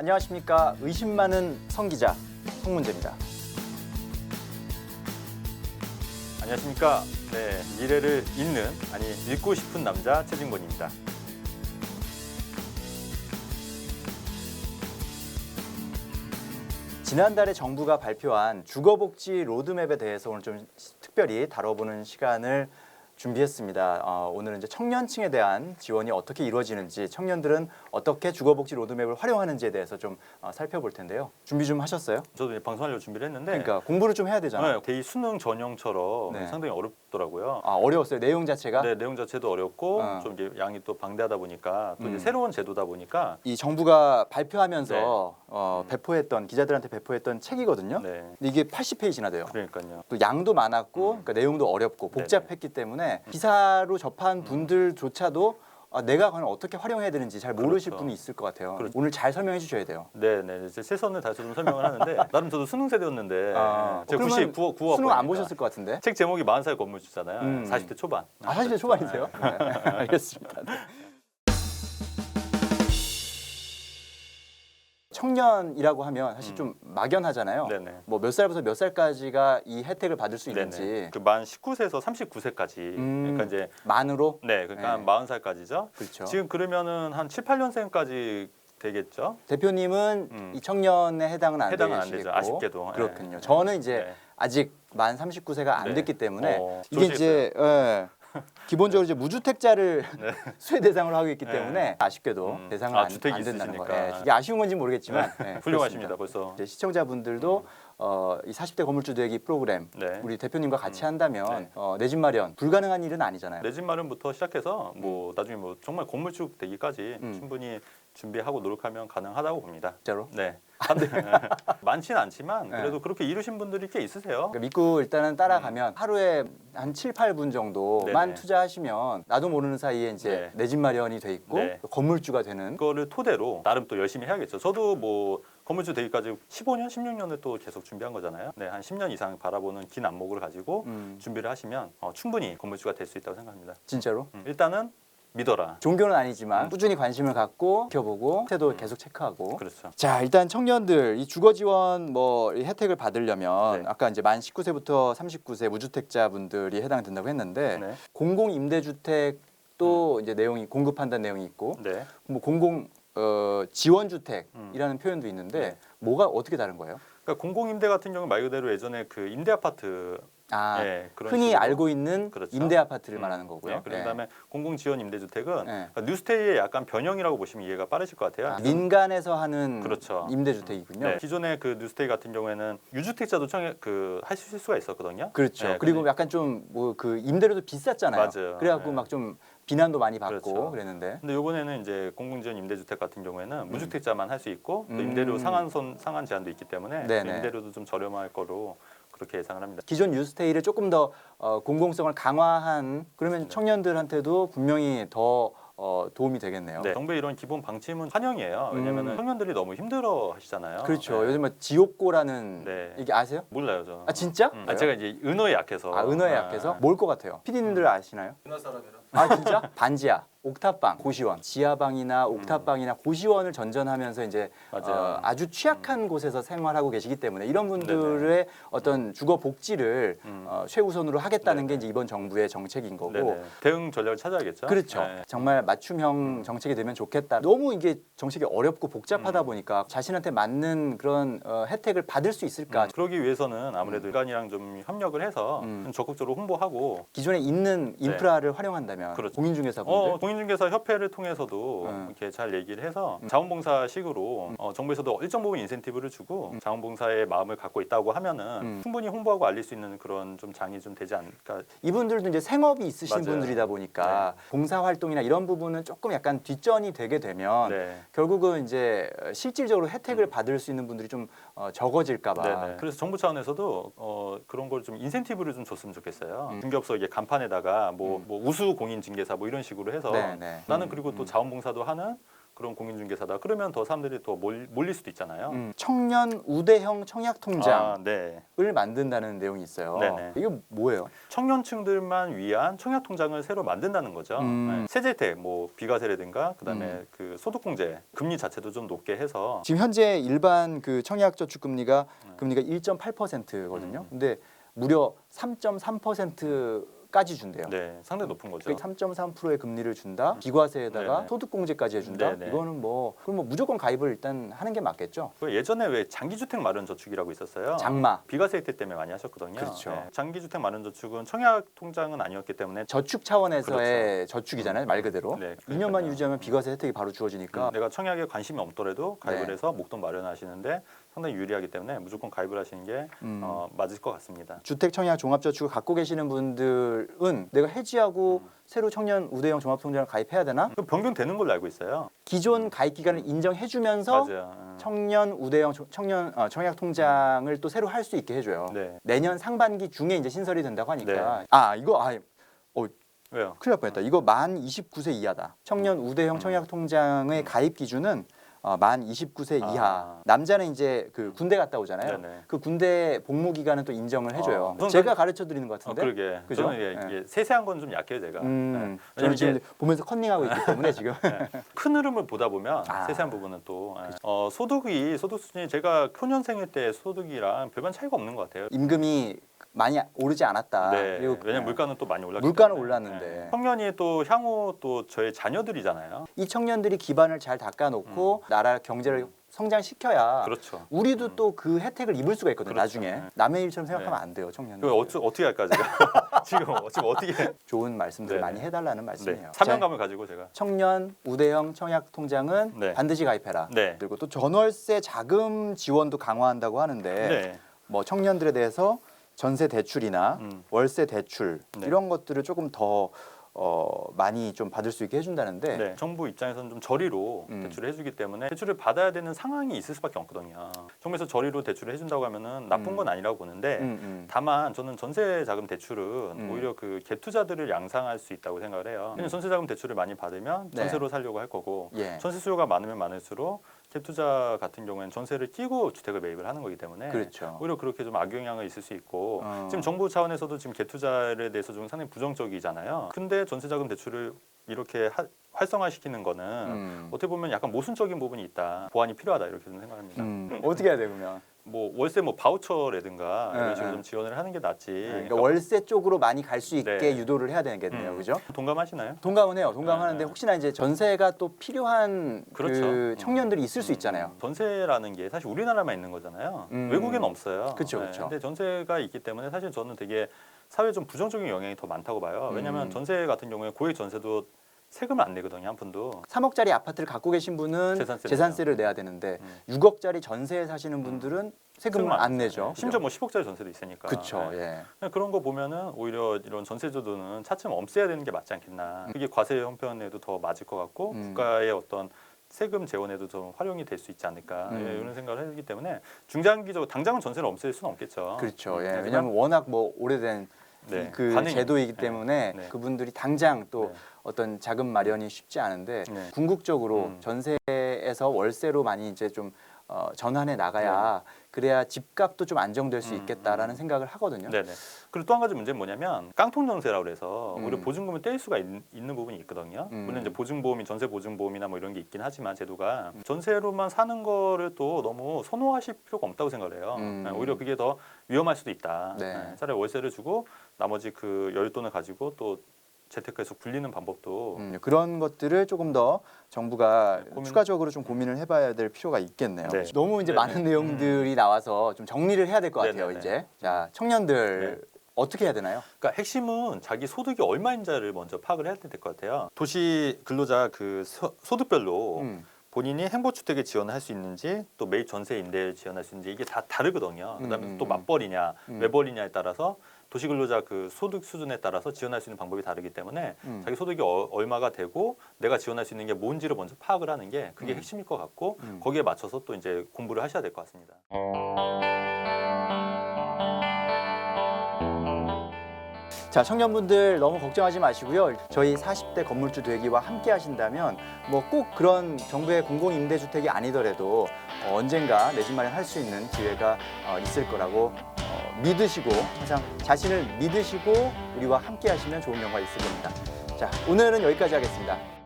안녕하십니까 의심 많은 성기자 성문재입니다. 안녕하십니까. 네, 미래를 읽는 아니 읽고 싶은 남자 최진권입니다. 지난달에 정부가 발표한 주거복지 로드맵에 대해서 오늘 좀 특별히 다뤄보는 시간을 준비했습니다. 어, 오늘은 이제 청년층에 대한 지원이 어떻게 이루어지는지, 청년들은 어떻게 주거복지 로드맵을 활용하는지에 대해서 좀 어, 살펴볼 텐데요. 준비 좀 하셨어요? 저도 이제 방송하려고 준비를 했는데 그러니까 공부를 좀 해야 되잖아요. 네, 대의 수능 전형처럼 네. 상당히 어렵더라고요. 아 어려웠어요. 내용 자체가 네, 내용 자체도 어렵고 어. 좀 이게 양이 또 방대하다 보니까 또 음. 이제 새로운 제도다 보니까 이 정부가 발표하면서 네. 어, 음. 배포했던 기자들한테 배포했던 책이거든요. 네, 근데 이게 80페이지나 돼요. 그러니까요. 또 양도 많았고 음. 그러니까 내용도 어렵고 복잡했기 때문에 기사로 접한 분들조차도 아, 내가 과연 어떻게 활용해야 되는지 잘 모르실 그렇죠. 분이 있을 것 같아요. 그렇죠. 오늘 잘 설명해 주셔야 돼요. 네, 네, 이제 최선을 다해서 좀 설명을 하는데 나름 저도 수능 세대였는데 아, 제가 그러면 90, 9, 9학 수능 안 보셨을 것 같은데. 책 제목이 40살 건물주잖아요. 음. 40대 초반. 아, 40대 초반이세요? 네. 알겠습니다. 네. 청년이라고 하면 사실 음. 좀 막연하잖아요. 네네. 뭐 몇 살부터 몇 살까지가 이 혜택을 받을 수 있는지. 그만 19세에서 39세까지. 음. 그러니까 이제 만으로 네, 그러니까 네. 한 40살까지죠. 그렇죠. 지금 그러면은 한 7, 8년생까지 되겠죠. 대표님은 음. 이 청년에 해당은 안 해당은 안 되시겠고 되죠. 아쉽게도. 그렇군요. 네. 저는 이제 네. 아직 만 39세가 안 네. 됐기 때문에 어, 이게 이제 예, 기본적으로 이제 무주택자를 수혜 대상으로 하고 있기 네. 때문에 아쉽게도 음. 대상을 아, 안, 주택이 안 된다는 있으시니까. 거예요. 예, 이게 아쉬운 건지 모르겠지만 예, 훌륭하십니다. 그렇습니다. 벌써. 이제 시청자분들도 어, 이 40대 건물주 되기 프로그램 네. 우리 대표님과 같이 음. 한다면 네. 어, 내 집 마련 불가능한 일은 아니잖아요. 내 집 마련부터 시작해서 뭐 나중에 뭐 정말 건물주 되기까지 음. 충분히 준비하고 노력하면 가능하다고 봅니다. 진짜로. 네. 많지는 않지만 네. 그래도 그렇게 이루신 분들이 꽤 있으세요. 그러니까 믿고 일단은 따라가면 하루에 한 7, 8분 정도만 음. 네네. 투자하시면 나도 모르는 사이에 이제 네. 내 집 마련이 돼 있고 네. 건물주가 되는 그거를 토대로 나름 또 열심히 해야겠죠. 저도 뭐 건물주 되기까지 15년, 16년을 또 계속 준비한 거잖아요. 네, 한 10년 이상 바라보는 긴 안목을 가지고 음, 준비를 하시면 어, 충분히 건물주가 될 수 있다고 생각합니다. 진짜로 음, 일단은 믿어라. 종교는 아니지만 음. 꾸준히 관심을 갖고 지켜보고 태도 음. 계속 체크하고 그렇죠. 자 일단 청년들 이 주거 지원 뭐이 혜택을 받으려면 네. 아까 이제 만 19세부터 39세 무주택자분들이 해당된다고 했는데 네. 공공 임대주택 도 이제 내용이 공급한다는 내용이 있고 네. 뭐 공공 어, 지원 주택이라는 표현도 있는데 음. 네. 뭐가 어떻게 다른 거예요? 그러니까 공공임대 같은 경우 말 그대로 예전에 그 임대 아파트 아 예, 그런 흔히 식으로. 알고 있는 그렇죠. 임대 아파트를 음, 말하는 거고요. 네, 그런 네. 다음에 공공지원 임대주택은 네. 그러니까 뉴스테이의 약간 변형이라고 보시면 이해가 빠르실 것 같아요. 아, 민간에서 하는 그렇죠. 임대주택이군요. 네, 기존의 그 뉴스테이 같은 경우에는 유주택자도 청해 그 하실 수가 있었거든요. 그렇죠. 네, 그리고 근데- 약간 좀 뭐 그 임대료도 비쌌잖아요. 맞아요. 그래갖고 네. 막좀 비난도 많이 받고 그렇죠. 그랬는데 근데 요번에는 이제 공공지원 임대주택 같은 경우에는 무주택자만 할 수 있고 또 음. 임대료 상한선 상한 제한도 있기 때문에 그 네네. 임대료도 좀 저렴할 거로 그렇게 예상을 합니다. 기존 뉴스테이를 조금 더 어, 공공성을 강화한 그러면. 청년들한테도 분명히 더 어, 도움이 되겠네요. 네, 정부의 이런 기본 방침은 환영이에요. 왜냐하면 음. 청년들이 너무 힘들어 하시잖아요. 그렇죠. 네. 요즘 뭐 지옥고라는 네. 이게 아세요? 몰라요, 저. 아 진짜? 음. 아, 제가 이제 은어에 약해서. 아 은어에 아. 약해서 뭘 것 같아요? PD님들 아시나요? 은하 사람이라. 아 진짜? 반지하, 옥탑방, 고시원, 지하방이나 옥탑방이나 고시원을 전전하면서 이제 음. 맞아요. 음. 어, 아주 취약한 곳에서 생활하고 계시기 때문에 이런 분들의 어떤 주거 복지를 음. 어, 최우선으로 하겠다는 게. 이제 이번 정부의 정책인 거고. 네네. 대응 전략을 찾아야겠죠. 그렇죠. 네. 정말 맞춤형 정책이 되면 좋겠다. 너무 이게 정책이 어렵고 복잡하다 음. 보니까 자신한테 맞는 그런 어, 혜택을 받을 수 있을까? 음, 그러기 위해서는 아무래도 기관이랑 좀 협력을 해서 음. 좀 적극적으로 홍보하고 기존에 있는 인프라를 활용한다면 네. 그렇죠. 공인중개사분들 어, 공인중개사 협회를 통해서도 음. 이렇게 잘 얘기를 해서 자원봉사식으로 어, 정부에서도 일정 부분 인센티브를 주고 자원봉사의 마음을 갖고 있다고 하면은 음. 충분히 홍보하고 알릴 수 있는 그런 좀 장이 좀 되지 않을까. 이분들도 이제 생업이 있으신 맞아요. 네. 분들이다 보니까 봉사 활동이나 이런 부분은 조금 약간 뒷전이 되게 되면 네. 결국은 이제 실질적으로 혜택을 받을 수 있는 분들이 좀 어, 적어질까봐. 네네. 그래서 정부 차원에서도 어, 그런 걸 좀 인센티브를 좀 줬으면 좋겠어요. 음. 중개업소 이게 간판에다가 뭐, 음. 뭐 우수 공인 중개사 뭐 이런 식으로 해서 네네. 나는 음, 그리고 또 음. 자원봉사도 하는 그런 공인중개사다. 그러면 더 사람들이 더 몰, 몰릴 수도 있잖아요. 음, 청년 우대형 청약 통장을 아, 네. 만든다는 내용이 있어요. 네네. 이게 뭐예요? 청년층들만 위한 청약 통장을 새로 만든다는 거죠. 음. 네. 세제 혜택, 뭐 비과세라든가 그다음에 음. 그 소득공제 금리 자체도 좀 높게 해서 지금 현재 일반 그 청약 저축 금리가 네. 금리가 1.8%거든요. 음. 근데 무려 3.3% 까지 준대요. 네, 상당히 높은 거죠. 3.3%의 금리를 준다. 비과세에다가 네네. 소득공제까지 해준다. 네네. 이거는 뭐 그럼 뭐 무조건 가입을 일단 하는 게 맞겠죠. 그 예전에 왜 장기주택 마련 저축이라고 있었어요. 장마 비과세 혜택 때문에 많이 하셨거든요. 그렇죠. 네. 장기주택 마련 저축은 청약 통장은 아니었기 때문에 저축 차원에서의 저축이잖아요, 말 그대로. 네, 2년만 그러니까요. 유지하면 비과세 혜택이 바로 주어지니까 음, 내가 청약에 관심이 없더라도 가입을 네. 해서 목돈 마련하시는데 상당히 유리하기 때문에 무조건 가입을 하시는 게 음. 어, 맞을 것 같습니다. 주택 청약 종합저축을 갖고 계시는 분들은 내가 해지하고 음. 새로 청년 우대형 종합통장을 가입해야 되나? 그 변경되는 걸로 알고 있어요. 기존 가입 기간을 인정해주면서 맞아요. 음. 청년 우대형 조- 청년 어, 청약 통장을 또 새로 할 수 있게 해줘요. 네. 내년 상반기 중에 이제 신설이 된다고 하니까 네. 아 이거 아 왜요? 큰일 날 뻔했다. 이거 만 29세 이하다. 청년 우대형 음. 청약 통장의 가입 기준은 어, 만 29세 아. 이하. 남자는 이제 그 군대 갔다 오잖아요. 네네. 그 군대 복무 기간은 또 인정을 해줘요. 어, 우선 제가 가르쳐 드리는 것 어, 같은데. 그러게. 그죠? 저는 이게, 네. 이게 세세한 건 좀 약해요, 제가. 음, 네. 저는 지금 이게 보면서 컨닝하고 있기 때문에 지금 큰 흐름을 보다 보면 아. 세세한 부분은 또 예. 어, 소득이 소득 수준이 제가 초년생일 때 소득이랑 별반 차이가 없는 것 같아요. 임금이 많이 오르지 않았다. 네, 그리고 왜냐면 물가는 또 많이 올랐기 물가는 때문에. 올랐는데. 네. 청년이 또 향후 또 저의 자녀들이잖아요. 이 청년들이 기반을 잘 닦아놓고 나라 경제를 성장시켜야 그렇죠. 우리도 음. 또그 혜택을 입을 수가 있거든요. 그렇죠. 나중에 네. 남의 일처럼 생각하면 네. 안 돼요, 청년들. 그 어찌, 어떻게 할까 제가 지금 지금 어떻게 좋은 말씀들 네. 많이 해달라는 네. 말씀이에요. 사명감을 가지고 제가 자, 청년 우대형 청약 통장은 네. 반드시 가입해라. 네. 그리고 또 전월세 자금 지원도 강화한다고 하는데 네. 뭐 청년들에 대해서 전세 대출이나 음. 월세 대출 네. 이런 것들을 조금 더 어, 많이 좀 받을 수 있게 해준다는데 네. 정부 입장에서는 좀 저리로 음. 대출을 해주기 때문에 대출을 받아야 되는 상황이 있을 수밖에 없거든요. 정부에서 저리로 대출을 해준다고 하면은 나쁜 음. 건 아니라고 보는데 음, 음. 다만 저는 전세 자금 대출은 음. 오히려 그 갭투자들을 양상할 수 있다고 생각을 해요. 왜냐면 전세 자금 대출을 많이 받으면 네. 전세로 살려고 할 거고 예. 전세 수요가 많으면 많을수록 갭투자 같은 경우에는 전세를 끼고 주택을 매입을 하는 거기 때문에 그렇죠. 오히려 그렇게 좀 악영향을 있을 수 있고 어. 지금 정부 차원에서도 지금 갭투자에 대해서 좀 상당히 부정적이잖아요. 근데 전세자금 대출을 이렇게 하- 활성화시키는 거는 음. 어떻게 보면 약간 모순적인 부분이 있다. 보완이 필요하다 이렇게 좀 생각합니다. 음. 어떻게 해야 돼 그러면? 뭐 월세 뭐 바우처라든가 네, 이런 식으로 네. 좀 지원을 하는 게 낫지. 그러니까 월세 쪽으로 많이 갈 수 있게 네. 유도를 해야 되겠네요, 음. 그죠? 동감하시나요? 동감은 해요. 동감하는데 네. 혹시나 이제 전세가 또 필요한 그렇죠. 그 음. 청년들이 있을 수 있잖아요. 음, 전세라는 게 사실 우리나라만 있는 거잖아요. 음. 외국에는 없어요. 그쵸, 그쵸. 근데 전세가 있기 때문에 사실 저는 되게 사회 좀 부정적인 영향이 더 많다고 봐요. 왜냐하면 음. 전세 같은 경우에 고액 전세도 세금을 안 내거든요 한 푼도. 3억짜리 아파트를 갖고 계신 분은 재산세를 재산세를 내야 되는데 음. 6억짜리 전세에 사시는 분들은 세금을 안 내죠. 심지어 뭐 10억짜리 전세도 있으니까. 그렇죠. 네. 예. 그냥 그런 거 보면은 오히려 이런 전세제도는 차츰 없애야 되는 게 맞지 않겠나. 그게 과세 형편에도 더 맞을 것 같고 음. 국가의 어떤 세금 재원에도 좀 활용이 될 수 있지 않을까 음. 예, 이런 생각을 하기 때문에 중장기적으로 당장은 전세를 없앨 수는 없겠죠. 그렇죠. 예. 음, 왜냐하면 워낙 뭐 오래된 네, 그 관행이- 제도이기 네. 때문에 네. 그분들이 당장 또 네. 어떤 자금 마련이 쉽지 않은데 네. 궁극적으로 음. 전세에서 월세로 많이 이제 좀 어, 전환해 나가야 그래야 집값도 좀 안정될 수 네. 음, 있겠다라는 음. 생각을 하거든요. 네네. 그리고 또 한 가지 문제는 뭐냐면 깡통 전세라고 그래서 음. 오히려 보증금을 뗄 수가 있, 는 부분이 있거든요. 음. 물론 이제 보증보험이 전세 보증보험이나 뭐 이런 게 있긴 하지만 제도가 전세로만 사는 거를 또 너무 선호하실 필요가 없다고 생각을 해요. 음. 네, 오히려 그게 더 위험할 수도 있다. 네. 네, 차라리 월세를 주고 나머지 그 여윳돈을 가지고 또 재테크에서 굴리는 방법도 음, 그런 것들을 조금 더 정부가 네, 고민- 추가적으로 좀 고민을 해봐야 될 필요가 있겠네요. 네. 너무 이제 네, 많은 네. 내용들이 나와서 좀 정리를 해야 될것 네, 같아요. 네, 네. 이제 자 청년들 어떻게 해야 되나요? 그러니까 핵심은 자기 소득이 얼마인지를 먼저 파악을 해야 될 것 같아요. 도시 근로자 그 소, 소득별로 음, 본인이 행보주택에 지원을 할수 있는지 또 매입 전세 임대에 지원할 수 있는지 이게 다 다르거든요. 그다음에 음, 또 음. 맞벌이냐 음. 외벌이냐에 따라서 도시근로자 그 소득 수준에 따라서 지원할 수 있는 방법이 다르기 때문에 음. 자기 소득이 어- 얼마가 되고 내가 지원할 수 있는 게 뭔지를 먼저 파악을 하는 게 그게 음. 핵심일 것 같고 음. 거기에 맞춰서 또 이제 공부를 하셔야 될 것 같습니다. 자, 청년분들 너무 걱정하지 마시고요. 저희 40대 건물주 되기와 함께 하신다면 뭐 꼭 그런 정부의 공공임대주택이 아니더라도 어, 언젠가 내 집 마련할 수 있는 기회가 어, 있을 거라고 어, 믿으시고 항상 자신을 믿으시고 우리와 함께 하시면 좋은 결과가 있을 겁니다. 자, 오늘은 여기까지 하겠습니다.